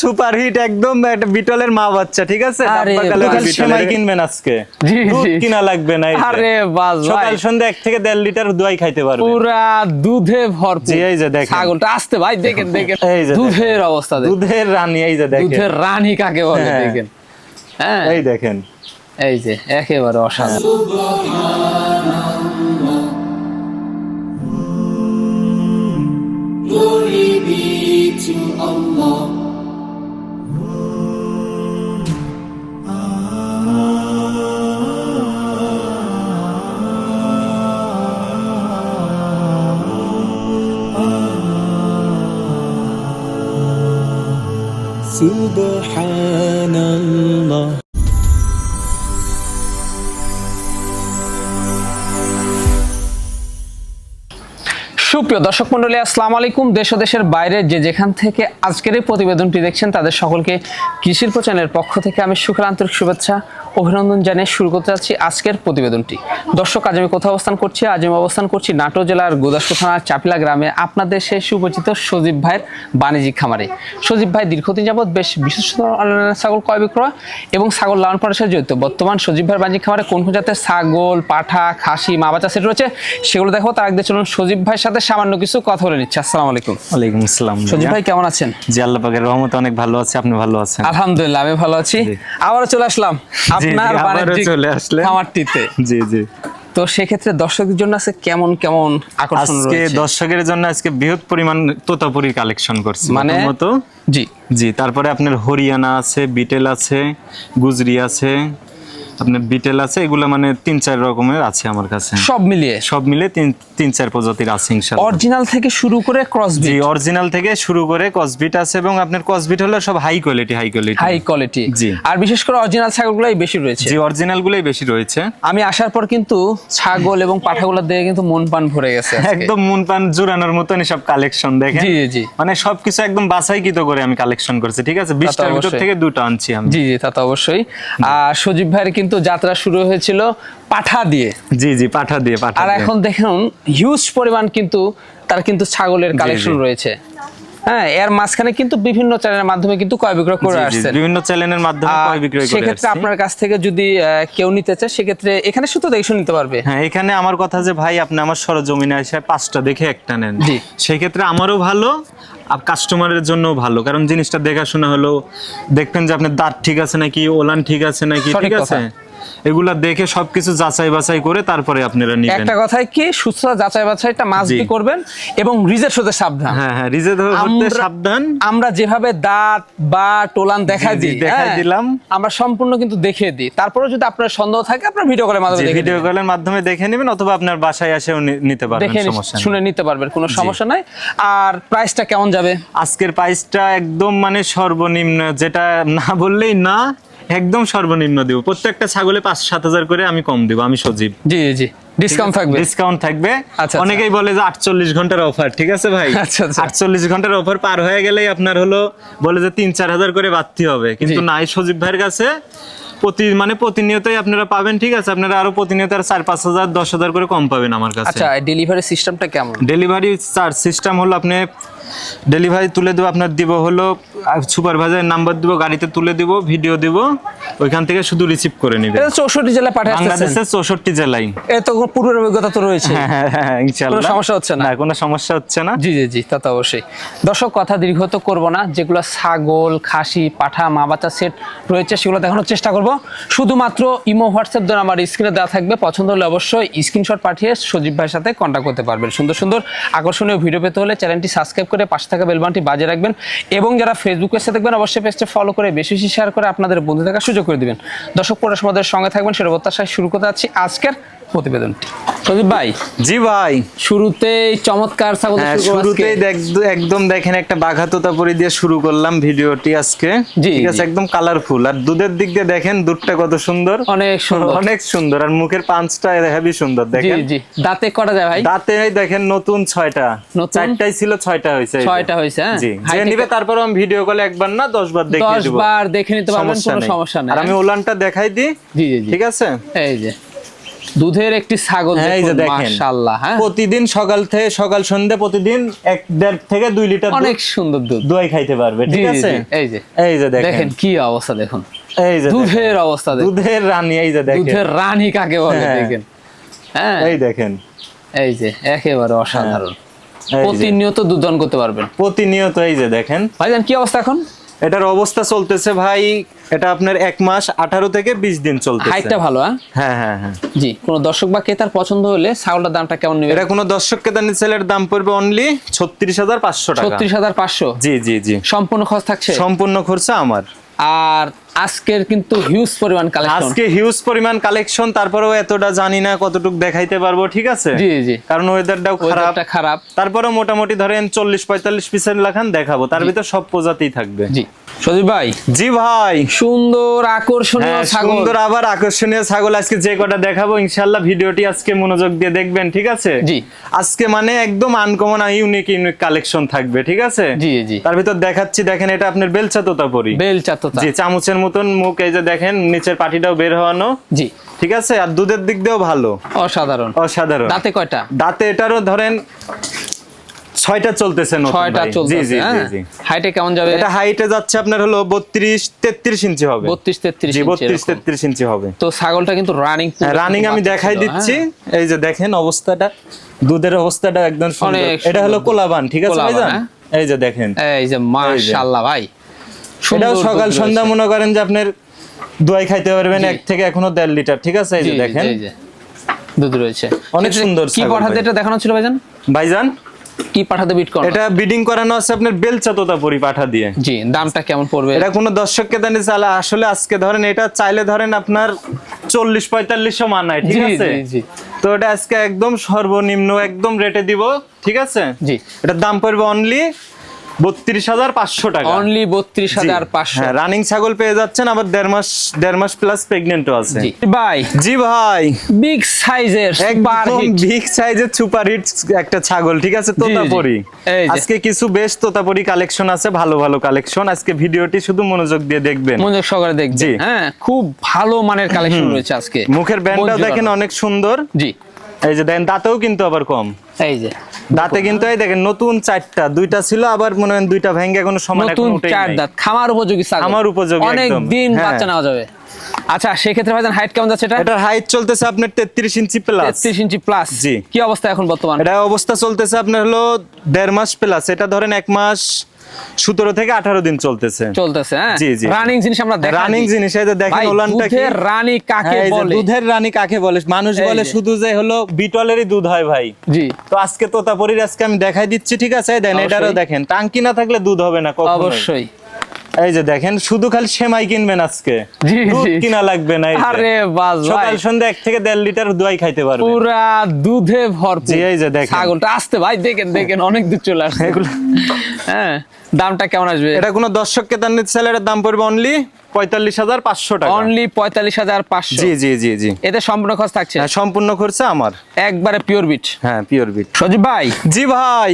Super hit একদম একটা বিটলের মা বাচ্চা ঠিক আছে। সেমাই কিনবেন আজকে। জি, দুধ জি। কিনা লাগবে না আরে বাস সকাল সন্ধ্যা এক থেকে দেড় লিটার দোয়াই খাইতে পারবে পুরা দুধে ভরপুর। এই যে দেখেন। ছাগলটা আসতে ভাই দেখেন দেখেন। এই যে দুধের অবস্থা দেখেন। দুধের রানী এই যে দেখেন। দুধের রানী কাকে বলে হ্যাঁ। দেখেন। হ্যাঁ। এই দেখেন। এই যে একেবারে অসাধারণ। Glory be to Allah. Subhanallah. সুপ্রিয় দর্শক মন্ডলী আসসালামু আলাইকুম। দেশ ও দেশের বাইরে যে যেখান থেকে আজকের এই প্রতিবেদনটি দেখছেন, তাদের সকলকে কৃষির চ্যানেলের পক্ষ থেকে আমি সুখের আন্তরিক শুভেচ্ছা, অভিনন্দন জানিয়ে শুরু করতে যাচ্ছি আজকের প্রতিবেদনটি। দর্শক, আজ আমি কোথাও অবস্থান করছি? আজ আমি অবস্থান করছি নাটোর জেলার গোদাসপুর থানার চাপিলা গ্রামে। আপনাদের সেই সুপরিচিত সজীব ভাইয়ের বাণিজ্যিক খামারে। সজীব ভাই, দীর্ঘদিন যাবৎ বেশ অনলাইনে ছাগল ক্রয় বিক্রয় এবং ছাগল লালন পালনের সাথে জড়িত। বর্তমান সজীব ভাইয়ের বাণিজ্যিক খামারে কোন কোন জাতের ছাগল, পাঠা, খাসি, মা বাচ্চা সেট রয়েছে, সেগুলো দেখো তার আগে চলুন সজীব ভাইয়ের সাথে সামান্য কিছু কথা বলে নিচ্ছি। আসসালামু আলাইকুম। ওয়ালাইকুম আসসালাম সজীব ভাই কেমন আছেন? জি আল্লাহ পাকের রহমতে অনেক ভালো আছে আপনি ভালো আছেন? আলহামদুলিল্লাহ আমি ভালো আছি। আবারও চলে আসলাম আপনার বাণিজ্যিক চলে আসলেন। খামারটিতে। জি জি। তো সেক্ষেত্রে দর্শকদের জন্য আছে কেমন কেমন আকর্ষণ আজকে রয়েছে? দর্শকের জন্য আজকে বৃহৎ পরিমাণ তোতাপুরি কালেকশন করছি মানে? জি। জি তারপরে আপনার হরিয়ানা আছে বিটেল আছে গুজরি আছে আপনার বিটেল আছে এগুলো মানে তিন চার রকমের আছে আমার কাছে। সব মিলিয়ে? সব মিলে তিন তিন চার প্রজাতির আছে ইনশাআল্লাহ। অরিজিনাল থেকে শুরু করে জি অরিজিনাল থেকে শুরু করে আছে এবং আপনার হলো সব high quality high quality high quality জি। আর বিশেষ করে অরিজিনাল ছাগলগুলাই বেশি রয়েছে? জি অরিজিনাল গুলোই বেশি রয়েছে। আমি আসার পর কিন্তু ছাগল এবং পাঠাগুলো দেখে কিন্তু মন পান ভরে গেছে একদম মন পান জোরানোর মতন সব কালেকশন দেখেন। জি, জি। মানে সবকিছু একদম বাছাইকৃত করে আমি কালেকশন করছি ঠিক আছে? বিশটার ভিতর থেকে দুটো আনছি আমি। জি জি তা তো অবশ্যই। আর সজীব ভাইয়ের কিন্তু যাত্রা শুরু হয়েছিল পাঠা দিয়ে। জি জি পাঠা দিয়ে পাঠা আর এখন দেখুন হিউজ পরিমাণ কিন্তু তার কিন্তু ছাগলের কালেকশন রয়েছে। হ্যাঁ এর মাঝখানে কিন্তু বিভিন্ন চ্যানেলের মাধ্যমে কিন্তু ক্রয় বিক্রয় করে জি, বিভিন্ন চ্যানেলের মাধ্যমে ক্রয় বিক্রয় করে সেক্ষেত্রে আপনার কাছ থেকে যদি কেউ নিতে চায় সেক্ষেত্রে এখানে শুধু দেখে নিতে পারবে। হ্যাঁ এখানে আমার কথা যে ভাই আপনি আমার সরজমিনে এসে পাঁচটা দেখে একটা নেন। জি। সেই ক্ষেত্রে আমারও ভালো আর কাস্টমারের জন্য ভালো। কারণ জিনিসটা দেখাশোনা হলো দেখবেন যে আপনার দাঁত ঠিক আছে নাকি? ওলান ঠিক আছে নাকি? ঠিক আছে। এগুলা দেখে সবকিছু যাচাই বাছাই করে তারপরে আপনারা নিবেন। একটা কথায় কি সুস্থ যাচাই বাছাইটা মাস্ট জি। করবেন এবং রিজের সাথে সাবধান। হ্যাঁ হ্যাঁ রিজে ধরতে সাবধান। আমরা যেভাবে দাঁত বা টোলান জি, দিই দেখাই হ্যাঁ, দিলাম। আমরা সম্পূর্ণ কিন্তু দেখিয়ে দিই। তারপরে যদি আপনার সন্দেহ থাকে আপনার ভিডিও কলের মাধ্যমে দেখে ভিডিও কলের মাধ্যমে দেখে নেবেন অথবা আপনার বাসায় এসেও নিতে পারবেন সমস্যা। শুনে নিতে পারবেন কোনো সমস্যা নাই। আর প্রাইসটা কেমন যাবে? আজকের প্রাইসটা একদম মানে সর্বনিম্ন যেটা না বললেই না একদম সর্বনিম্ন দিব। প্রত্যেকটা ছাগলে পাঁচ সাত হাজার করে আমি কম দিব আমি সজীব। জি জি ডিসকাউন্ট থাকবে? ডিসকাউন্ট থাকবে। আচ্ছা। অনেকেই বলে যে আটচল্লিশ ঘণ্টার অফার ঠিক আছে ভাই? আচ্ছা, আচ্ছা। আটচল্লিশ ঘণ্টার অফার পার হয়ে গেলেই আপনার হলো বলে যে তিন চার হাজার করে বাড়তি হবে। কিন্তু। নাই সজীব ভাইয়ের কাছে প্রতি মানে প্রতিনিয়তই আপনারা পাবেন ঠিক আছে? আপনারা আরও প্রতিনিয়ত আর চার পাঁচ হাজার দশ হাজার করে কম পাবেন আমার কাছে। আচ্ছা ডেলিভারি সিস্টেমটা কেমন? ডেলিভারি চার্জ সিস্টেম হলো আপনি ডেলিভারি তুলে দেবো আপনার দিব হলো সুপারভাইজার নাম্বার দিব গাড়িতে তুলে দিব ভিডিও দিব ওইখান থেকে শুধু রিসিভ করে নেবেন। এটা চৌষট্টি জেলায় পাঠিয়ে আসতেছেন? বাংলাদেশের চৌষট্টি জেলায়। এ তো পূর্বের অভিজ্ঞতা তো রয়েছে। হ্যাঁ হ্যাঁ হ্যাঁ ইনশাআল্লাহ। কোনো সমস্যা হচ্ছে না? কোনো সমস্যা হচ্ছে না। জি জি জি তা তো অবশ্যই। দর্শক কথা দীর্ঘত করব না যেগুলো ছাগল খাসি পাঠা মা বাচ্চা সেট রয়েছে সেগুলো দেখানোর চেষ্টা করব। শুধুমাত্র ইমো হোয়াটসঅ্যাপ দ্বারা আমার স্ক্রিনে দেওয়া থাকবে পছন্দ হলে অবশ্যই স্ক্রিনশট পাঠিয়ে সজীব ভাইয়ের সাথে কন্ট্যাক্ট করতে পারবেন। সুন্দর সুন্দর আকর্ষণীয় ভিডিও পেতে হলে চ্যানেলটি সাবস্ক্রাইব করে পাশে থাকা বেলবানটি বাজে রাখবেন এবং যারা ফেসবুকের সাথে দেখবেন অবশ্যই পেজটা ফলো করে বেশি বেশি শেয়ার করে আপনাদের বন্ধু থাকার সুযোগ করে দেবেন। দর্শক, পরে আমাদের সঙ্গে থাকবেন সেটা প্রত্যাশায় শুরু করতে যাচ্ছি আজকের প্রতিবেদনটি। ভাই জি ভাই। শুরুতেই চমৎকার ছাগল হ্যাঁ। শুরুতেই একদম দেখেন একটা বাঘা তোতাপুরি দিয়ে শুরু করলাম ভিডিওটি আজকে। ঠিক আছে একদম কালারফুল আর দুধের দিক দিয়ে দেখেন দুধটা কত সুন্দর। অনেক সুন্দর। অনেক সুন্দর। আর মুখের পাঁচটা হেভি সুন্দর দেখেন। জি। দাঁতে করা যায় ভাই? দাঁতে দেখেন নতুন ছয়টা। চারটাই ছিল ছয়টা হয়েছে ছয়টা হয়েছে, হ্যাঁ? জি। যে নিবে তারপর আমি ভিডিও কলে একবার না দশ বার দেখিয়ে বার দেখে নিতে পারবেন কোনো সমস্যা নেই। আর আমি ওলানটা দেখাই দিই জি জি জি। ঠিক আছে? এই যে। দুধের একটি ছাগল হ্যাঁ এই যে দেখেন মাশাআল্লাহ হ্যাঁ। প্রতিদিন সকাল থেকে সকাল সন্ধ্যা প্রতিদিন এক দেড় থেকে দুই লিটার অনেক সুন্দর দুধ। দই খাইতে পারবে ঠিক আছে? এই যে। এই যে দেখেন। দেখেন কি অবস্থা দেখুন। এই যে দুধের অবস্থা দেখুন। দুধের রানী এই যে দেখেন। দুধের রানী কাকে বলে হ্যাঁ। দেখেন। হ্যাঁ। এই দেখেন। এই যে একেবারে অসাধারণ। প্রতিনিয়ত দুধ দান করতে পারবেন। প্রতিনিয়ত এই যে দেখেন। ভাইজান কি অবস্থা এখন? এটার অবস্থা চলতেছে ভাই এটা আপনার এক মাস আঠারো থেকে বিশ দিন চলতেছে। হাইটটা ভালো হ্যাঁ? হ্যাঁ হ্যাঁ হ্যাঁ। জি কোনো দর্শক বা ক্রেতার পছন্দ হলে ছাগলটার দামটা কেমন নেবে এটা কোনো দর্শক কেদানি সেলের দাম পড়বে অনলি ছত্রিশ হাজার পাঁচশো টাকা। ছত্রিশ হাজার পাঁচশো? জি জি জি। সম্পূর্ণ খরচ থাকছে? সম্পূর্ণ খরচা আমার। আর আজকের কিন্তু হিউজ পরিমাণ কালেকশন আজকে হিউজ পরিমাণ কালেকশন তারপরেও এতটা জানি না কতটুকু দেখাইতে পারব ঠিক আছে? জি জি। কারণ ওয়েদারটাও খারাপ। খারাপ। তারপরেও মোটামুটি ধরেন চল্লিশ পঁয়তাল্লিশ পিসের লাখান দেখাবো। তার ভিতর সব প্রজাতিই থাকবে। জি। সজীব ভাই। জি ভাই। সুন্দর আকর্ষণীয় হ্যাঁ, ছাগল। সুন্দর আবার আকর্ষণীয় ছাগল। আজকে যে কটা দেখাবো ইনশাল্লাহ ভিডিওটি আজকে মনোযোগ দিয়ে দেখবেন ঠিক আছে? জি। আজকে মানে একদম আনকমন ইউনিক ইউনিক কালেকশন থাকবে ঠিক আছে? জি, জি। তার ভিতর দেখাচ্ছি দেখেন এটা আপনার বেলচা তোতাপরি বেল চাততা জি চামচের মতন মুখ এই যে দেখেন নিচের পাটিটাও বের হওয়ানো। জি। ঠিক আছে? আর দুধের দিক দিয়েও ভালো। অসাধারণ। অসাধারণ। দাঁতে কয়টা? দাঁতে এটারও ধরেন ছয়টা চলতেছে ছয়টা হ্যাঁ? জি। হাইটে কেমন যাবে? এটা হাইটে যাচ্ছে আপনার হলো বত্রিশ তেত্রিশ ইঞ্চি হবে। জি ইঞ্চি হবে। তো ছাগলটা কিন্তু রানিং রানিং আমি দেখাই দিচ্ছি। এই যে দেখেন অবস্থাটা দুধের অবস্থাটা একদম সুন্দর। এটা হলো কোলাবান ঠিক আছে ভাইজান? হ্যাঁ? এই যে দেখেন। এই যে। মাশাআল্লাহ ভাই। এটাও সকাল সন্ধ্যা মনে করেন যে আপনার দোয়াই খাইতে পারবেন এক থেকে এখনও দেড় লিটার ঠিক আছে? এই যে দেখেন। দুধ রয়েছে। অনেক সুন্দর কি পাঠাতে এটা দেখানো ছিল ভাইজান? ভাইজান? কি পাঠাতে বিট করো এটা বিডিং করানো আছে আপনার বেলচা তোতাপুরি পাঠা দিয়ে। জি দামটা কেমন পড়বে? এটা কোনো দর্শককে জানি চালা আসলে আজকে ধরেন এটা চাইলে ধরেন আপনার চল্লিশ পঁয়তাল্লিশশো মানায় ঠিক আছে? জি, জি। তো এটা আজকে একদম সর্বনিম্ন একদম রেটে দিব ঠিক আছে? জি। এটার দাম পড়বে অনলি বত্রিশ হাজার পাঁচশো টাকা। অনলি বত্রিশ হাজার পাঁচশো। হ্যাঁ রানিং ছাগল পেয়ে যাচ্ছেন আবার দেড় মাস দেড় মাস প্লাস প্রেগনেন্টও আছে। ভাই। জি ভাই। বিগ সাইজের একদম বিগ সাইজের সুপার হিট একটা ছাগল ঠিক আছে। তোতাপরি। আজকে কিছু বেশ তোতাপরি কালেকশন আছে ভালো ভালো কালেকশন আজকে ভিডিওটি শুধু মনোযোগ দিয়ে দেখবেন। মনোযোগ সহকারে দেখবে জি। হ্যাঁ খুব ভালো মানের কালেকশন রয়েছে আজকে। মুখের জোড়ানো। দেখেন অনেক সুন্দর। জি। এই যে দেখেন দাঁতেও কিন্তু আবার কম। এই যে। দাঁতে কিন্তু এই দেখেন নতুন চারটা দুইটা ছিল আবার মনে হয় দুইটা ভেঙে কোনো সমান নতুন চার দাঁত খামার উপযোগী খামার উপযোগী অনেক দিন হ্যাঁ। বাচ্চা নেওয়া যাবে। আচ্ছা সেক্ষেত্রে ভাইজান হাইট কেমন যাচ্ছে এটা? এটার হাইট চলতেছে আপনার তেত্রিশ ইঞ্চি প্লাস তেত্রিশ ইঞ্চি প্লাস জি। কি অবস্থা এখন বর্তমান? এটা অবস্থা চলতেছে আপনার হলো দেড় মাস প্লাস এটা ধরেন এক মাস সতেরো থেকে আঠারো দিন চলতেছে। চলতেছে হ্যাঁ? জি, জি। রানিং জিনিস আমরা রানিং জিনিস এই যে দেখেন ওলানটা কি? রানী কাকে হ্যাঁ, বলে? দুধের রানী কাকে বলে? মানুষ বলে শুধু যে হলো বিটলেরই দুধ হয় ভাই। জি। তো আজকে তোতাপরির আজকে আমি দেখাই দিচ্ছি ঠিক আছে? দেন। এটারও দেখেন টাঙ্কি না থাকলে দুধ হবে না অবশ্যই। এই যে দেখেন শুধু খালি সেমাই কিনবেন আজকে। দুধ কিনা লাগবে না আরে বাস সকাল সন্ধ্যা এক থেকে দেড় লিটার দোয়াই খাইতে পারবে পুরা দুধে ভরপুর। জি, এই যে দেখেন। ছাগলটা আসতে ভাই দেখেন দেখেন অনেক দুধ চলে আসছে। এগুলো- হ্যাঁ দামটা কেমন আসবে? এটা কোনো দর্শককে তার স্যালারের দাম পড়বে অনলি পঁয়তাল্লিশ হাজার পাঁচশো টাকা। অনলি পঁয়তাল্লিশ হাজার পাঁচশো। জি জি জি জি। এতে সম্পূর্ণ খরচ থাকছে? হ্যাঁ, সম্পূর্ণ খরচা আমার। একবারে পিওর বিট হ্যাঁ পিওর বিট সজীব ভাই। জি ভাই।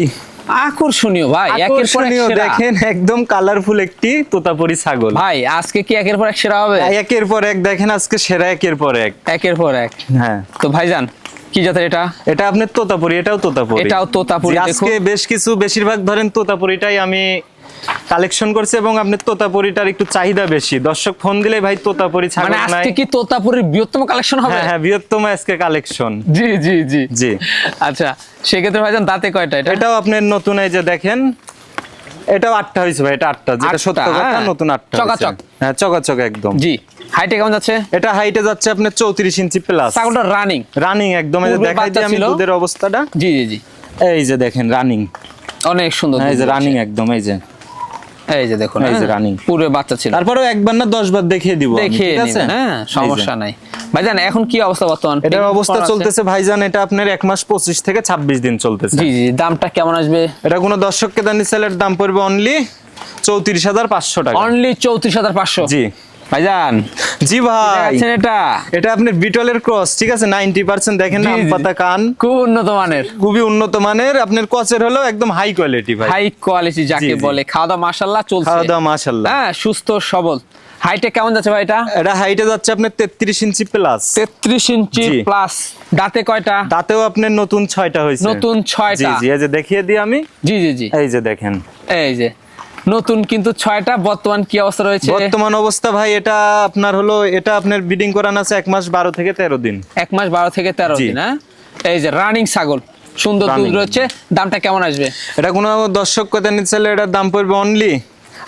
আকর্ষণীয় ভাই একের পর এক সেরা। দেখেন একদম কালারফুল একটি তোতাপুরি ছাগল। ভাই আজকে কি একের পর এক সেরা হবে? একের পর এক দেখেন আজকে সেরা একের পর এক। একের পর এক। হ্যাঁ। তো ভাইজান কি জাতের এটা? এটা আপনার তোতাপুরি এটাও তোতাপুরি। এটাও তোতাপুরি, আজকে বেশ কিছু বেশিরভাগ ধরেন তোতাপুরিটাই আমি কালেকশন করছে এবং আপনার তোতাপুরিটার একটু চাহিদা বেশি। দর্শক ফোন দিলে ভাই তোতাপুরি ছাগল মানে আজকে কি তোতাপুরির বৃহত্তম কালেকশন হবে? হ্যাঁ হ্যাঁ বৃহত্তম আজকে কালেকশন। জি জি জি। জি। আচ্ছা সেক্ষেত্রে ভাইজান দাঁতে কয়টা এটা? এটাও আপনার নতুন এই যে দেখেন এটাও আটটা হয়েছে ভাই এটা আটটা যেটা সত্য কথা হ্যাঁ। নতুন আটটা চকাচক। হ্যাঁ চকাচক একদম। জি হাইটে কেমন যাচ্ছে? এটা হাইটে যাচ্ছে আপনার চৌত্রিশ ইঞ্চি প্লাস ছাগলটা রানিং রানিং একদম এই যে দেখাই দিই আমি দুধের অবস্থাটা। জি জি জি। এই যে দেখেন রানিং অনেক সুন্দর এই যে রানিং একদম এই যে। এই যে দেখুন এই যে হ্যাঁ, পুরো বাচ্চা ছিল। তারপরেও একবার না দশ বার দেখিয়ে দিব দেখিয়ে আছে? হ্যাঁ সমস্যা নাই। ভাইজান এখন কি অবস্থা বর্তমান? এটার অবস্থা? চলতেছে ভাইজান এটা আপনার এক মাস পঁচিশ থেকে ছাব্বিশ দিন চলতেছে। জি জি দামটা কেমন আসবে? এটা কোনো দর্শককে দানি সেলের দাম পড়বে অনলি চৌত্রিশ হাজার পাঁচশো টাকা। অনলি চৌত্রিশ হাজার পাঁচশো? জি। ভাইজান জি ভাই। দেখাচ্ছেন এটা? এটা আপনার বিটলের ক্রস ঠিক আছে? নাইনটি পার্সেন্ট দেখেন জি, না পাতা কান। খুব উন্নত মানের। খুবই উন্নত মানের। আপনার কচের হলো একদম হাই কোয়ালিটি ভাই। হাই কোয়ালিটি যাকে জি, জি। বলে। খাওয়া দাওয়া মাসাল্লাহ চলছে। খাওয়া দাওয়া মাশাল্লাহ হ্যাঁ সুস্থ সবল। হাইটে কেমন যাচ্ছে ভাই এটা? এটা হাইটে যাচ্ছে আপনার তেত্রিশ ইঞ্চি প্লাস তেত্রিশ ইঞ্চি প্লাস দাঁতে কয়টা? তাতেও আপনার নতুন ছয়টা হয়েছে। নতুন জি ছয়টা জি। এই যে দেখিয়ে দিই আমি। জি জি জি। এই যে দেখেন। এই যে। নতুন কিন্তু ছয়টা বর্তমান কি অবস্থা রয়েছে? বর্তমান অবস্থা ভাই এটা আপনার হলো এটা আপনার বিডিং করানো আছে এক মাস বারো থেকে তেরো দিন। এক মাস বারো থেকে তেরো দিন হ্যাঁ? এই যে রানিং ছাগল সুন্দর দুধ রয়েছে দামটা কেমন আসবে? এটা কোনো দর্শক কথা নিচ্ছে এটার দাম পড়বে অনলি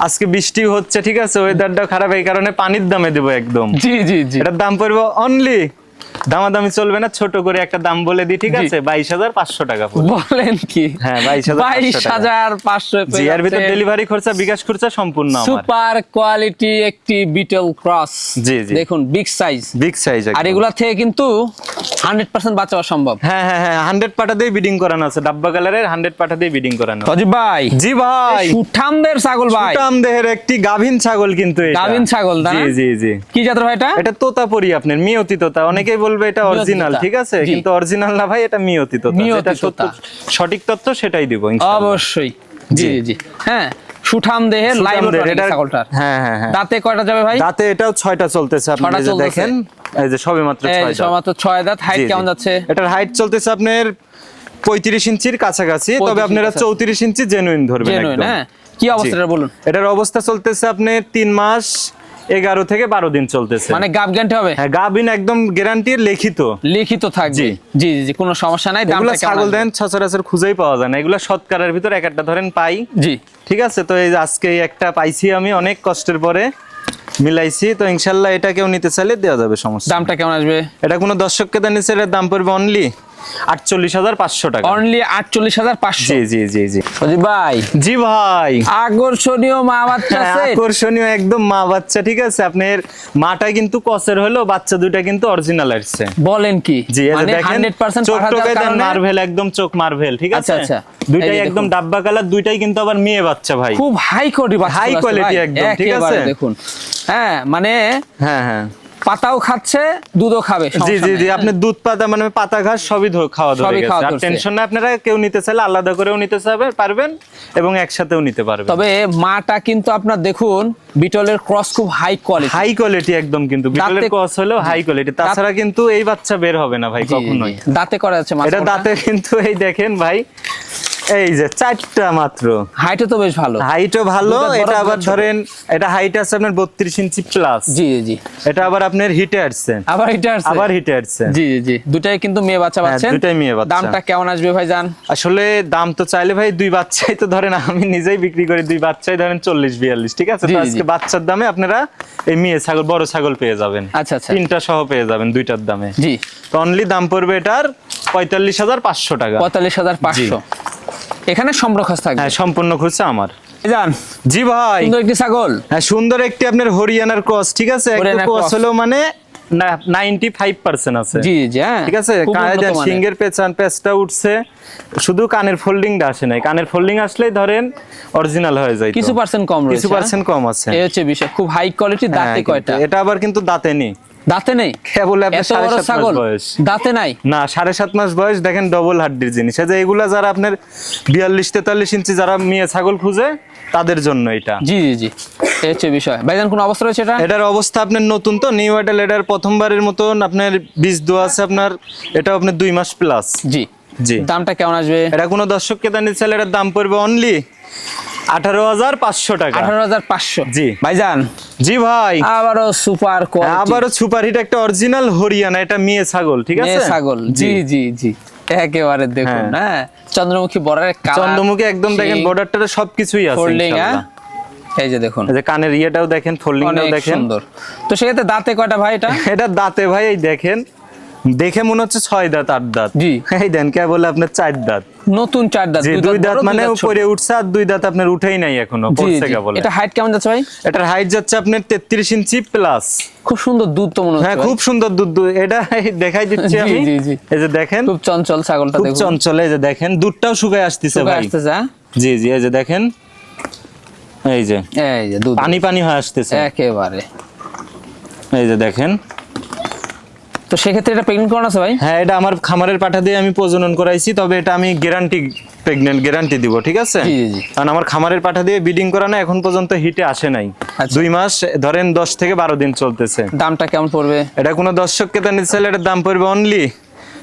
আজকে বৃষ্টি হচ্ছে ঠিক আছে? ওয়েদারটা খারাপ এই কারণে পানির দামে দেবো একদম। জি জি জি। এটার দাম পড়বে অনলি দামাদামি চলবে না ছোট করে একটা দাম বলে দিই ঠিক আছে? বাইশ হাজার পাঁচশো টাকা বলেন কি? হ্যাঁ, বাইশ হাজার পাঁচশো এর ভিতর ডেলিভারি খরচা বিকাশ খরচা সম্পূর্ণ সুপার কোয়ালিটি একটি বিটল ক্রস জি, জি। দেখুন বিগ সাইজ বিগ সাইজ আর এগুলা থেকে কিন্তু হান্ড্রেড পার্সেন্ট বাঁচা সম্ভব। হ্যাঁ হ্যাঁ হ্যাঁ হান্ড্রেড পাটা দিয়ে বিডিং করানো আছে। ডাব্বা কালারের হান্ড্রেড পাটা দিয়ে বিডিং করানো। সজীব ভাই। জি ভাই। সুঠামদের ছাগল ভাই। সুটাম দেহের একটি গাভীন ছাগল কিন্তু এটা। গাভীন ছাগল, জি জি জি। কি জাতের ভাই এটা? এটা তোতাপুরি আপনার মিয়তি তোতা। অনেকেই বলবে এটা অরিজিনাল ঠিক আছে? কিন্তু অরিজিনাল না ভাই এটা মিয়তি যেটা সত্য সঠিক তথ্য সেটাই দিব। অবশ্যই। জি জি। হ্যাঁ সুঠাম দেহের লাইভ সুঠাম দেহের, এটার- ছাগলটার। হ্যাঁ হ্যাঁ হ্যাঁ। দাঁতে কয়টা যাবে ভাই? দাঁতে এটাও ছয়টা চলতেছে আপনি যে দেখেন এই যে সবে মাত্র এই ছয় যে সবেমাত্র ছয় দাঁত হাইট। কেমন যাচ্ছে? এটার হাইট চলতেছে আপনার পঁয়ত্রিশ ইঞ্চির কাছাকাছি তবে আপনারা কাছাকাছি। চৌত্রিশ ইঞ্চি জেনুইন ধরবেন জেনুইন একদম। হ্যাঁ। কি অবস্থাটা বলুন? এটার অবস্থা চলতেছে আপনার তিন মাস এগারো থেকে বারো দিন চলতেছে। মানে গাব গ্যান্টে হবে? হ্যাঁ গাবিন একদম গ্যারান্টির লিখিত। লিখিত থাকবে। জি। জি কোনো সমস্যা নাই এগুলো দামটা ছাগল দেন সচরাচর খুঁজেই পাওয়া যায় না। এগুলো শতকরার ভিতর এক একটা ধরেন পাই। জি। ঠিক আছে তো এই আজকে একটা পাইছি আমি অনেক কষ্টের পরে মিলাইছি। তো ইনশাল্লাহ এটা কেউ নিতে চাইলে দেওয়া যাবে সমস্যা দামটা কেমন আসবে? এটা কোনো দর্শককে দেন নিচে এটার দাম পড়বে অনলি আটচল্লিশ হাজার পাঁচশো টাকা। অনলি আটচল্লিশ হাজার পাঁচশো। জি জি জি জি। ভাই। জি ভাই। আকর্ষণীয় মা বাচ্চা হ্যাঁ, আকর্ষণীয় একদম মা বাচ্চা ঠিক আছে? আপনার মাটা কিন্তু কসের হলো বাচ্চা দুইটা কিন্তু অরিজিনাল আসছে বলেন কি? জি মানে দেখেন চোখ টোকে দেন মার্ভেল একদম চোখ মার্ভেল ঠিক আছে? আচ্ছা, আচ্ছা। দুইটাই একদম ডাব্বা কালার দুইটাই কিন্তু আবার মেয়ে বাচ্চা ভাই। খুব হাই কোয়ালিটি quality ভাই। একদম, ঠিক আছে? দেখুন। হ্যাঁ মানে হ্যাঁ হ্যাঁ। পাতাও খাচ্ছে দুধও খাবে জি জি জি। আপনি দুধ পাতা মানে পাতা ঘাস সবই খাওয়া ধরে গেছে। আর টেনশন না আপনারা কেউ নিতে চাইলে আলাদা করেও নিতে চাইবে পারবেন এবং একসাথেও নিতে পারবেন। তবে মাটা কিন্তু আপনার দেখুন বিটলের ক্রস খুব হাই কোয়ালিটি হাই কোয়ালিটি একদম কিন্তু। বিটলের কস হলো হাই কোয়ালিটি তাছাড়া কিন্তু এই বাচ্চা বের হবে না ভাই কখনোই। দাঁতে করা যাচ্ছে এটা দাঁতে কিন্তু এই দেখেন ভাই এই যে চারটা মাত্র। হাইটে তো বেশ ভালো। হাইটও ভালো এটা আবার ধরেন এটা হাইট আছে আপনার বত্রিশ ইঞ্চি প্লাস জি জি এটা আবার আপনার হিটে আসছে আবার এটা আসছে আবার হিটে আসছে জি জি জি। দুটাই কিন্তু মেয়ে বাচ্চা হ্যাঁ, পাচ্ছেন। দুটাই মেয়ে বাচ্চা। দামটা কেমন আসবে ভাই জান আসলে দাম তো চাইলে ভাই দুই বাচ্চাই তো ধরেন আমি নিজেই বিক্রি করি দুই বাচ্চাই ধরেন চল্লিশ বিয়াল্লিশ ঠিক আছে? তো আজকে বাচ্চার দামে আপনারা এই মেয়ে ছাগল বড় ছাগল পেয়ে যাবেন। আচ্ছা আচ্ছা। তিনটা সহ পেয়ে যাবেন দুইটার দামে। জি। তো অনলি দাম পড়বে এটার পঁয়তাল্লিশ হাজার পাঁচশো টাকা। পঁয়তাল্লিশ হাজার পাঁচশো। এখানে সম্রখাস থাকবে। হ্যাঁ সম্পূর্ণ খুঁজছে আমার। জান জি ভাই। সুন্দর একটি ছাগল। হ্যাঁ সুন্দর একটি আপনার হরিয়ানার ক্রস ঠিক আছে? একটু ক্রস হলো মানে আছে। জি জি হ্যাঁ ঠিক আছে। সিঙ্গের পেছান পেছটা উঠছে। শুধু কানের ফোল্ডিংটা আসে নাই। কানের ফোল্ডিং আসলেই ধরেন অরিজিনাল হয়ে যায় কিছু পার্সেন্ট কম রয়েছে কিছু হ্যাঁ? পার্সেন্ট কম আছে। এই হচ্ছে বিষয় খুব হাই কোয়ালিটি দাঁতে হ্যাঁ, কয়টা? এটা আবার কিন্তু দাঁতে নেই। দাঁতে নেই? সাত মাস ছাগল। বয়স। দাঁতে নাই? না সাড়ে সাত মাস বয়স দেখেন ডবল হাড্ডির জিনিস। এই যে এগুলা যারা আপনার বিয়াল্লিশ তেতাল্লিশ ইঞ্চি যারা মেয়ে ছাগল খুঁজে তাদের জন্য এটা। জি জি জি। এই হচ্ছে বিষয়। ভাইজান কোন অবস্থা রয়েছে এটা? এটার অবস্থা আপনার নতুন তো নিউ এডাল এটার প্রথমবারের মতন আপনার বীজ দেওয়া আছে আপনার এটা আপনার দুই মাস প্লাস জি। জি। দামটা কেমন আসবে? এটা কোনো দর্শককে জানিয়ে চাইলে এটার দাম পড়বে অনলি আঠারো হাজার পাঁচশো টাকা। আঠারো হাজার পাঁচশো। জি। ভাইজান। জি ভাই। আবারও সুপার হ্যাঁ, একটা অরিজিনাল হরিয়ানা এটা মেয়ে ছাগল ঠিক আছে? ছাগল। জি। জি জি একেবারে দেখুন হ্যাঁ। হ্যাঁ। চন্দ্রমুখী একদম দেখেন বর্ডারটা সবকিছুই আছে ফোল্ডিং হ্যাঁ? এই যে দেখুন। এই যে কানের ইয়েটাও দেখেন ফোল্ডিংটাও দেখেন। সুন্দর। তো সেক্ষেত্রে দাঁতে কয়টা ভাই এটা? এটা দাঁতে ভাই এই দেখেন দেখে মনে হচ্ছে ছয় দাঁত আট দাঁত। জি। এই দেন কে বলে আপনার চার দাঁত। নতুন চার দাঁত দুই দাঁত মানে। উপরে উঠছে আর দুই দাঁত আপনার উঠেই নাই এখনও পড়ছে কে বলে এটা হাইট কেমন যাচ্ছে ভাই? এটার হাইট যাচ্ছে আপনার তেত্রিশ ইঞ্চি প্লাস খুব সুন্দর দুধ তো মনে হচ্ছে হ্যাঁ খুব সুন্দর দুধ এটা দেখাই দিচ্ছি আমি। জি, জি। এই যে দেখেন। খুব চঞ্চল ছাগলটা দেখুন। খুব চঞ্চল এই যে দেখেন। দুধটাও শুকায় আসতেছে ভাই। আসতেছে হ্যাঁ? জি জি এই যে দেখেন। এই যে। এই যে দুধ। পানি পানি হয়ে আসতেছে। একেবারে। এই যে দেখেন। তো সেক্ষেত্রে এটা প্রেগনেন্ট করানো আছে ভাই? হ্যাঁ এটা আমার খামারের পাঠা দিয়ে আমি প্রজনন করাইছি তবে এটা আমি গ্যারান্টি প্রেগনেন্ট গ্যারান্টি দিব ঠিক আছে। কারণ আমার খামারের পাঠা দিয়ে বিডিং করানো এখন পর্যন্ত হিটে আসে নাই। আচ্ছা। দুই মাস ধরেন দশ থেকে বারো দিন চলতেছে। দামটা কেমন পড়বে? এটা কোনো দর্শককে তো নিচ্ছে এটার দাম পড়বে অনলি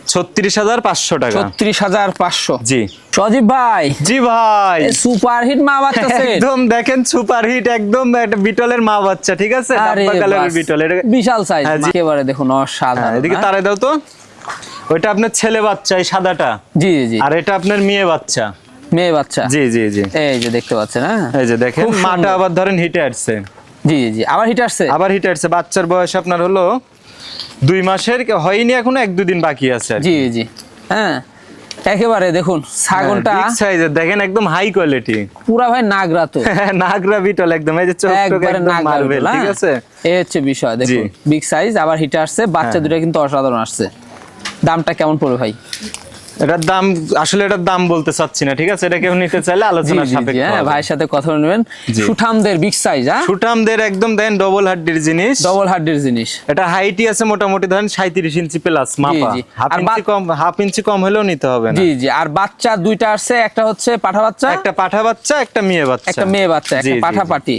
ছত্রিশ হাজার পাঁচশো টাকা। ছত্রিশ হাজার পাঁচশো। জি। সজীব ভাই। জি ভাই। সুপার হিট মা বাচ্চা একদম দেখেন সুপার হিট একদম একটা বিটলের মা বাচ্চা ঠিক আছে? বিটল। এটা বিশাল সাইজ হ্যাঁ, একেবারে দেখুন হ্যাঁ, অসাধারণ এদিকে হ্যাঁ? তারে দাও তো। ওইটা আপনার ছেলে বাচ্চা এই সাদাটা। জি জি আর এটা আপনার মেয়ে বাচ্চা। মেয়ে বাচ্চা। জি জি জি। এই যে দেখতে পাচ্ছেন হ্যাঁ? এই যে দেখেন মাটা আবার ধরেন হিটে আসছে। জি জি। আবার হিট আসছে? আবার হিটে আসছে। বাচ্চার বয়স আপনার হলো দুই মাসের হয়নি এখনও এক দুদিন বাকি আছে জি জি। হ্যাঁ একেবারে দেখুন ছাগলটা হ্যাঁ, big size দেখেন একদম হাই কোয়ালিটি পুরা ভাই নাগরা তো। নাগরা বিটল একদম এই যে চোখ টোক একদম মার্বেল ঠিক হ্যাঁ? আছে? এই হচ্ছে বিষয় দেখুন হ্যাঁ। বিগ সাইজ আবার হিটে আসছে বাচ্চা দুটো কিন্তু অসাধারণ আসছে। দামটা কেমন পড়বে ভাই? এটার দাম আসলে এটার দাম বলতে চাচ্ছি না ঠিক আছে? এটা কেউ নিতে চাইলে আলোচনা সাপেক্ষে হ্যাঁ ভাইয়ের সাথে কথা নেবেন। সুঠামদের বিগ সাইজ হ্যাঁ? সুঠামদের একদম দেন ডবল হাড্ডির জিনিস। ডবল হার্ডের জিনিস। এটা হাইটই আছে মোটামুটি ধরেন সাঁত্রিশ ইঞ্চি প্লাস মাপা। হাফ আর ইঞ্চি কম হাফ ইঞ্চি কম হলেও নিতে হবে না। জি জি। আর বাচ্চা দুইটা আসছে একটা হচ্ছে পাঠা বাচ্চা? একটা পাঠা বাচ্চা একটা মেয়ে বাচ্চা। একটা মেয়ে বাচ্চা একটা পাঠা। পাটি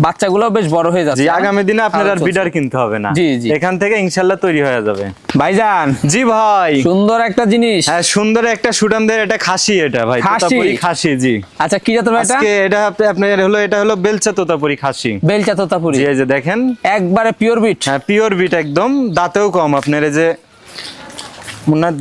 বাচ্চাগুলো বেশ বড় হয়ে যাচ্ছে? আগামী দিনে আপনার আর বিডার কিনতে হবে না। জি, জি। এখান থেকে ইনশাল্লাহ তৈরি হয়ে যাবে। ভাইজান! জি ভাই। সুন্দর একটা জিনিস। হ্যাঁ সুন্দর একটা সুডামদের এটা খাসি এটা ভাই? তোতাপুরি খাসি জি। আচ্ছা কি জাতের এটা? আজকে এটা আপনি- আপনার হলো এটা হলো বেলচা তোতাপুরি খাসি। বেলচা তোতাপুরি। জি এই যে দেখেন। একবারে পিওর বিট হ্যাঁ পিওর বিট একদম দাঁতেও কম। আপনার এই যে না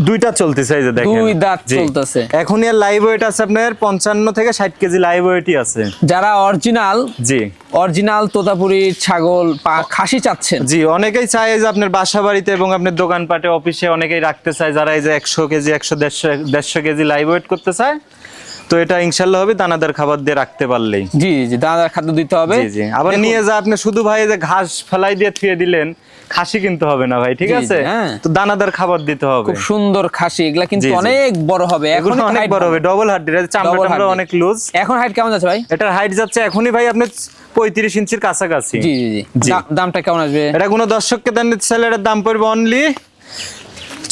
দুইটা চলতেছে এই যে দেখেন। দুই দাঁত চলতেছে। এখন এর লাইভ ওয়েট আছে আপনার পঞ্চান্ন থেকে ষাট কেজি লাইভ ওয়েটই আছে। যারা অরিজিনাল জি। অরিজিনাল তোতাপুরি ছাগল পা- খাসি চাচ্ছেন। জি অনেকেই চায় যে আপনার বাসা বাড়িতে এবং আপনার দোকানপাটে অফিসে অনেকেই রাখতে চায় যারা এই যে একশো কেজি একশো দেড়শো দেড়শো কেজি লাইভ ওয়েট করতে চায়। তো এটা ইনশাল্লাহ হবে দানাদার খাবার দিয়ে রাখতে পারলেই। জি জি দানাদার খাদ্য দিতে হবে। জি জি। আবার নিয়ে যা আপনি শুধু ভাই এই যে ঘাস ফেলাই দিয়ে থুয়ে দিলেন খাসি কিনতে হবে না ভাই ঠিক আছে? হ্যাঁ। তো দানাদার খাবার দিতে হবে। খুব সুন্দর খাসি এগুলা কিন্তু। অনেক বড় হবে। এখন অনেক বড় হবে ডবল হাড্ডির চামড়া অনেক লুজ এখন হাইট কেমন আছে ভাই? এটার হাইট যাচ্ছে এখনই ভাই আপনি পঁয়ত্রিশ ইঞ্চির কাছাকাছি। জি জি জি। দামটা কেমন আসবে? এটা কোনো দর্শককে দেন চাইলে এটার দাম পড়বে অনলি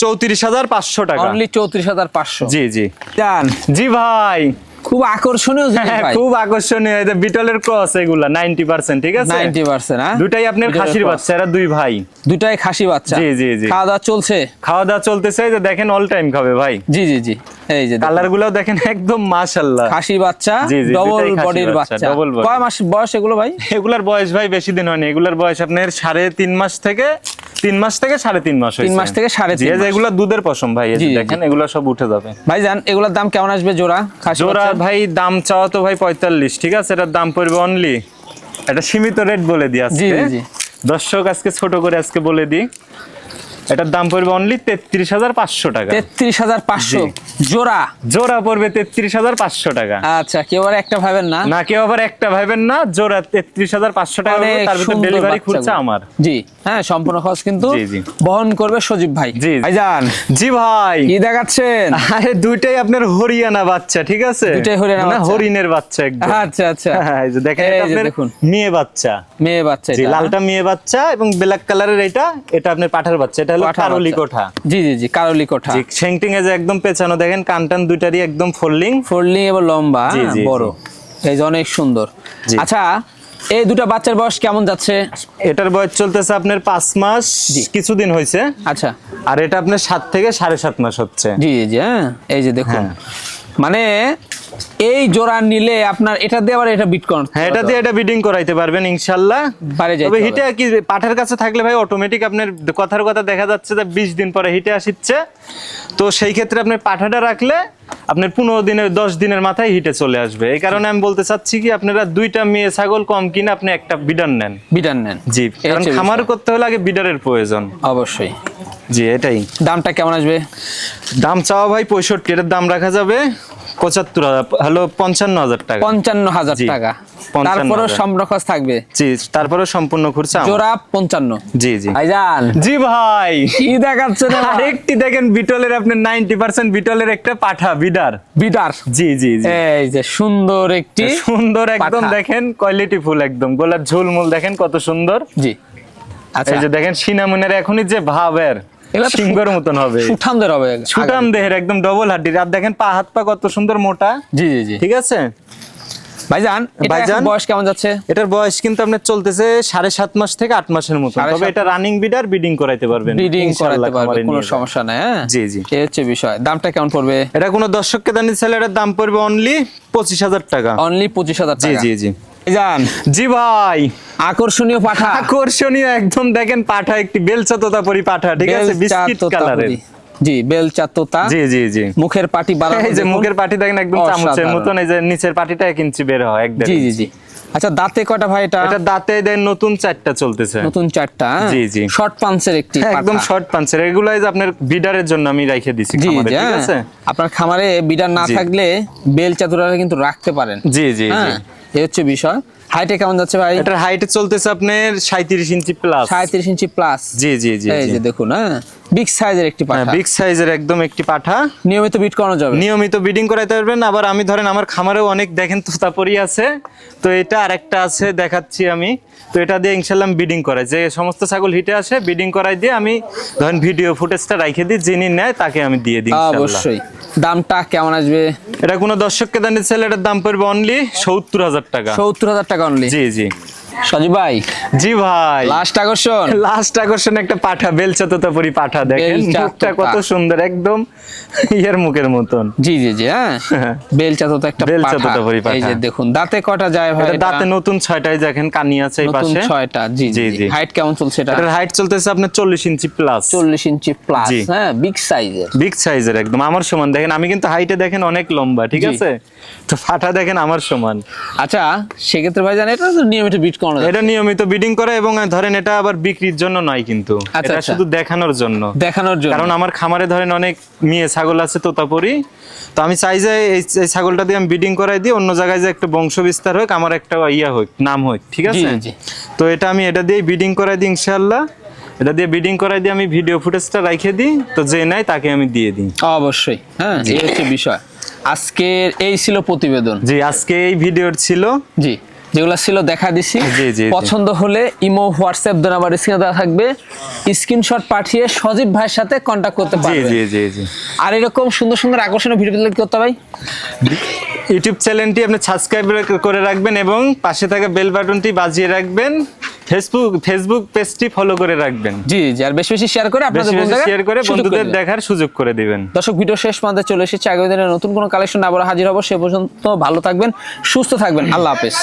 চৌত্রিশ হাজার পাঁচশো টাকা। অনলি চৌত্রিশ হাজার পাঁচশো। জি জি। জান জি ভাই। খুব আকর্ষণীয় হ্যাঁ, খুব আকর্ষণীয় যে বিটলের ক্রস এগুলা নাইনটি পার্সেন্ট ঠিক আছে? নাইনটি পার্সেন্ট হ্যাঁ? দুটাই আপনার খাসির বাচ্চা এরা দুই ভাই। দুটাই খাসি বাচ্চা। জি, জি, জি। খাওয়া দাওয়া চলছে? খাওয়া দাওয়া চলতেছে এই যে দেখেন অল টাইম খাবে ভাই। জি জি জি এই যে দেখুন। কালার গুলাও দেখেন একদম মাশাল্লাহ খাসি বাচ্চা ডবল বডির বাচ্চা। কয় মাস বয়স এগুলো ভাই? এগুলার বয়স ভাই বেশি দিন হয়নি। এগুলার বয়স আপনার সাড়ে তিন মাস থেকে তিন মাস থেকে সাড়ে তিন মাস তিন মাস থেকে সাড়ে তিন। এগুলা দুধের পশম ভাই দেখেন এগুলা সব উঠে যাবে। ভাই জান এগুলোর দাম কেমন আসবে জোড়া? জোড়া? ভাই দাম চাওয়া তো ভাই পঁয়তাল্লিশ ঠিক আছে? এটার দাম পড়বে অনলি এটা সীমিত রেট বলে দিই আজকে। দর্শক আজকে ছোট করে আজকে বলে দিই। এটার দাম পড়বে অনলি তেত্রিশ হাজার পাঁচশো টাকা। তেত্রিশ হাজার পাঁচশো। জোড়া? জোড়া পড়বে তেত্রিশ হাজার পাঁচশো টাকা। আচ্ছা কেউ আর একটা ভাবেন না? না কেউ আবার একটা ভাবেন না জোড়া তেত্রিশ হাজার পাঁচশো টাকা তার ভিতর ডেলিভারি। খুঁজছে আমার। জি হ্যাঁ সম্পূর্ণ খরচ কিন্তু। বহন করবে সজীব ভাই। জি। ভাই যান জি ভাই। কি দেখাচ্ছেন? আরে দুইটাই আপনার হরিয়ানা বাচ্চা ঠিক আছে? দুইটাই হরিয়ানা না, হরিণের বাচ্চা একদম। আচ্ছা আচ্ছা। হ্যাঁ, এই যে দেখেন এটা আপনার দেখুন। মেয়ে বাচ্চা। মেয়ে বাচ্চা জি লালটা মেয়ে বাচ্চা এবং ব্ল্যাক কালারের এটা এটা আপনার পাঠার বাচ্চা। এটা হলো কারলি কোঠা। জি জি জি কারলি কোঠা। জি সেংটিং এ যে একদম পেছানো দেখেন কান টান দুইটারই একদম ফোল্ডিং। ফোল্ডিং এবং লম্বা বড়। এই যে অনেক সুন্দর। আচ্ছা এই দুটা বাচ্চার বয়স কেমন যাচ্ছে? এটার বয়স চলতেছে আপনার পাঁচ মাস। কিছুদিন হয়েছে। আচ্ছা। আর এটা আপনার সাত থেকে সাড়ে সাত মাস হচ্ছে। জি জি হ্যাঁ। এই যে দেখুন। হ্যাঁ। মানে এই জোড়া নিলে আপনার এটা দিয়ে আবার এটা বিট করান। হ্যাঁ এটা দিয়ে এটা বিডিং করাইতে পারবেন ইনশাল্লাহ। বাইরে যাইতে তবে হিটে কি পাঠার কাছে থাকলে ভাই অটোমেটিক আপনার কথার কথা দেখা যাচ্ছে যে বিশ দিন পরে হিটে আসছে তো সেই ক্ষেত্রে আপনি পাঠাটা রাখলে আপনার পনেরো দিনের দশ দিনের মাথায় হিটে চলে আসবে। এই কারণে আমি বলতে চাচ্ছি কি আপনারা দুইটা মেয়ে ছাগল কম কিনে আপনি একটা বিডার নেন। বিটার নেন। জি কারণ খামার। করতে হলে আগে বিডারের প্রয়োজন। অবশ্যই। জি এটাই। দামটা কেমন আসবে? দাম চাওয়া ভাই পঁয়ষট্টি এটার দাম রাখা যাবে। পঁচাত্তর হাজার হ্যালো পঞ্চান্ন হাজার টাকা। পঞ্চান্ন হাজার টাকা। 55,000 তারপরেও সম্পূর্ণ খরচ থাকবে? জি তারপরে সম্পূর্ণ জোড়া পঞ্চান্ন। জি জি। ভাইজান। জি ভাই। কি দেখাচ্ছেন? আরেকটি দেখেন বিটলের আপনার নাইনটি পার্সেন্ট বিটলের একটা পাঠা বিডার। বিটার জি জি জি। এই যে সুন্দর একটি সুন্দর একদম দেখেন কোয়ালিটি ফুল একদম। গোলার ঝুলমুল দেখেন কত সুন্দর। জি। আচ্ছা। এই যে দেখেন সিনামুনের এখনই যে ভাবের এগুলা তো মতন হবে। সুঠামদের হবে। সুটাম দেহের একদম ডবল হাড্ডির। আর দেখেন পা হাত পা কত সুন্দর মোটা। জি জি জি। ঠিক আছে? ভাইজান ভাইজান? বয়স কেমন যাচ্ছে? এটার বয়স কিন্তু আপনার চলতেছে সাড়ে সাত মাস থেকে আট মাসের মতো। সাড়ে তবে এটা রানিং বিডার বিডিং করাইতে পারবেন। ব্রিডিং পারবে কোনো সমস্যা নাই হ্যাঁ? জি, জি। এই হচ্ছে বিষয়। দামটা কেমন পড়বে? এটা কোনো দর্শককে দানি ছেলে এটার দাম পড়বে অনলি পঁচিশ হাজার টাকা। অনলি পঁচিশ হাজার জি জি জি। ভাইজান জি ভাই আকর্ষণীয় পাঠা। আকর্ষণীয় একদম দেখেন পাঠা একটি বেলচা তোতা পরি পাঠা ঠিক আছে? বিস্কিট কালারের। জি বেলচা তোতা জি জি জি। মুখের পাটি বাড়ানো এই যে মুখের পাটি দেখেন একদম চামচের মতন এই যে নিচের পাটিটা এক ইঞ্চি বের হয় একদম। জি জি জি। আচ্ছা দাঁতে কয়টা ভাই এটা? এটা দাঁতে দেন নতুন চারটা চলতেছে। নতুন চারটা জি, জি। শর্ট পাঞ্চের একটি হ্যাঁ, একদম শর্ট পাঞ্চের এগুলাই যে আপনার বিডারের জন্য আমি রেখে দিছি খামারে, ঠিক হ্যাঁ। আছে? আপনার খামারে বিডার না থাকলে বেল চাতুরা কিন্তু রাখতে পারেন। জি জি জি। হ্যাঁ? এই হচ্ছে বিষয়। হাইটে কেমন যাচ্ছে ভাই? এটার হাইট চলতেছে আপনার সাঁত্রিশ ইঞ্চি প্লাস সাঁত্রিশ ইঞ্চি প্লাস জি জি জি এই যে দেখুন হ্যাঁ? বিগ সাইজের একটি পাঠা। বিগ সাইজের একদম একটি পাঠা। নিয়মিত বিট করানো যাবে। নিয়মিত বিডিং করাইতে পারবেন। আবার আমি ধরেন আমার খামারেও অনেক দেখেন তোতাপরি আছে। তো এটা আরেকটা আছে দেখাচ্ছি আমি। তো এটা দিয়ে ইনশাল্লাহ বিডিং করাই। যে সমস্ত ছাগল হিটে আসে বিডিং করাই দিয়ে আমি ধরেন ভিডিও ফুটেজটা রাইখে দিই। যিনি নেয় তাকে আমি দিয়ে দিই। অবশ্যই। দামটা কেমন আসবে? এটা কোনো দর্শককে দানি ছেলে এটার দাম পড়বে অনলি সত্তর হাজার টাকা। সত্তর হাজার টাকা অনলি জি জি। সজীব ভাই। জি ভাই। লাস্ট আকর্ষণ। লাস্ট আকর্ষণ একটা পাঠা বেলচা তোতাপুরি পাঠা দেখেন? মুখটা কত সুন্দর একদম ইয়ের মুখের মতন। জি জি জি হ্যাঁ? বেলচা তো একটা বেলচা পাঠা। তোতাপুরি পাঠা। এই যে দেখুন দাঁতে কটা যায় ভাই? দাঁতে নতুন ছয়টাই দেখেন কানি আছে এই নতুন ছয়টা জি জি, জি। হাইট কেমন চলছে এটা? এটার হাইট চলতেছে আপনার চল্লিশ ইঞ্চি প্লাস চল্লিশ ইঞ্চি প্লাস হ্যাঁ বিগ সাইজের বিগ সাইজের একদম আমার সমান। দেখেন আমি কিন্তু হাইটে দেখেন অনেক লম্বা ঠিক আছে? তো ফাটা দেখেন আমার সমান। আচ্ছা সেক্ষেত্রে ভাই জানেন এটা তো নিয়মিত বিট করানো এটা নিয়মিত বিডিং করে এবং ধরেন এটা আবার বিক্রির জন্য নয় কিন্তু। আচ্ছা, এটা আচ্ছা। শুধু দেখানোর জন্য। দেখানোর জন্য। কারণ আমার খামারে ধরেন অনেক মেয়ে ছাগল আছে তোতাপুরি। তো আমি চাই যে এই ছাগলটা দিয়ে আমি বিডিং করাই দিই অন্য জায়গায় যে একটা বংশ বিস্তার হোক আমার একটা ইয়া হোক নাম হোক ঠিক আছে। তো এটা আমি এটা দিয়ে বিডিং করাই দিই ইনশাল্লাহ এটা দিয়ে বিডিং করাই দিয়ে আমি ভিডিও ফুটেজটা রাইখে দিই। তো যে নাই তাকে আমি দিয়ে দিই। অবশ্যই হ্যাঁ এই হচ্ছে বিষয়। আজকের এই ছিল প্রতিবেদন। জি আজকে এই ভিডিওর ছিল। জি। যেগুলো ছিল দেখা দিছি। পছন্দ হলে ইমো হোয়াটসঅ্যাপ দেন আবার স্ক্রিনে দেওয়া থাকবে। স্ক্রিনশট পাঠিয়ে সজীব ভাইয়ের সাথে কন্ট্যাক্ট করতে পারবেন জি জি জি। আর এরকম সুন্দর সুন্দর আকর্ষণীয় ভিডিও পেতে করতে ভাই? ইউটিউব চ্যানেলটি আপনি সাবস্ক্রাইব করে রাখবেন এবং পাশে থাকা বেল বাটনটি বাজিয়ে রাখবেন। ফেসবুক ফেসবুক পেজটি ফলো করে রাখবেন। জি জি আর বেশি বেশি শেয়ার করে আপনাদের বন্ধুদের শেয়ার করে বন্ধুদের দেখার সুযোগ করে দিবেন। দর্শক ভিডিও শেষ পর্যন্ত চলে এসেছে। আগামী দিনে নতুন কোনো কালেকশন আবার হাজির হব। সে পর্যন্ত ভালো থাকবেন সুস্থ থাকবেন। আল্লাহ হাফেজ।